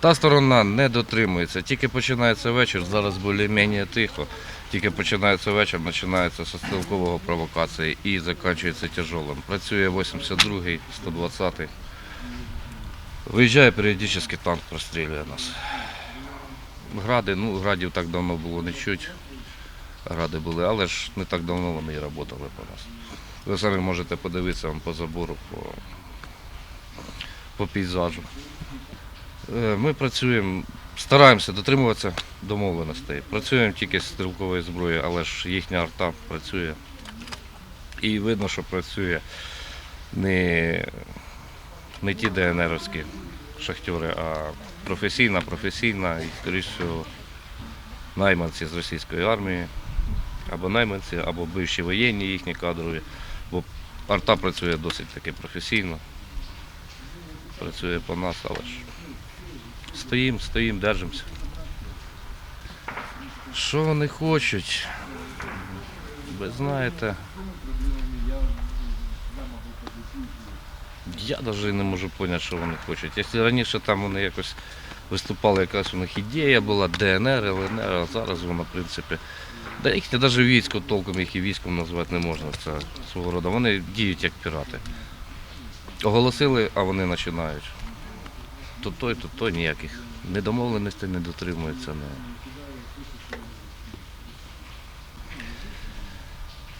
Та сторона не дотримується. Тільки починається вечір, зараз більш-менш тихо. Тільки починається вечір, починається з стрілкового провокації і закінчується тяжелим. Працює 82-й, 120-й. Виїжджає періодично танк, прострілює нас. Гради, ну градів так давно було не чуть. Гради були, але ж не так давно вони і працювали по нас. Ви самі можете подивитися вон по забору, по, по пейзажу. Е, Ми працюємо, стараємося дотримуватися домовленостей. Працюємо тільки з стрілкової зброї, але ж їхня арта працює. І видно, що працює не, не ті ДНРовські шахтери, а професійна, професійна і, скоріш всього, найманці з російської армії, або найманці, або бивші воєнні їхні кадрові. Бо арта працює досить таки професійно. Працює по нас, але ж стоїмо, стоїмо, держимося. Що вони хочуть? Ви знаєте. Я навіть не можу зрозуміти, що вони хочуть. Якщо раніше там вони якось виступали, якась у них ідея була, ДНР, ЛНР, а зараз вона, в принципі. Да їх навіть військо толком їх і військом назвати не можна. Це свого роду. Вони діють як пірати. Оголосили, а вони починають. То той, то той ніяких недомовленостей не дотримується. Не.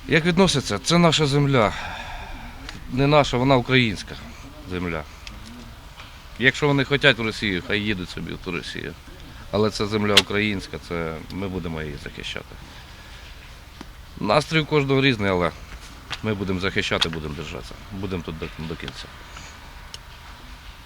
Як відносяться? Це наша земля. Не наша, вона українська земля. Якщо вони хочуть в Росію, хай їдуть собі в ту Росію. Але це земля українська, це ми будемо її захищати. Настрій у кожного різний, але ми будемо захищати, будемо держатися. Будемо тут до, до кінця.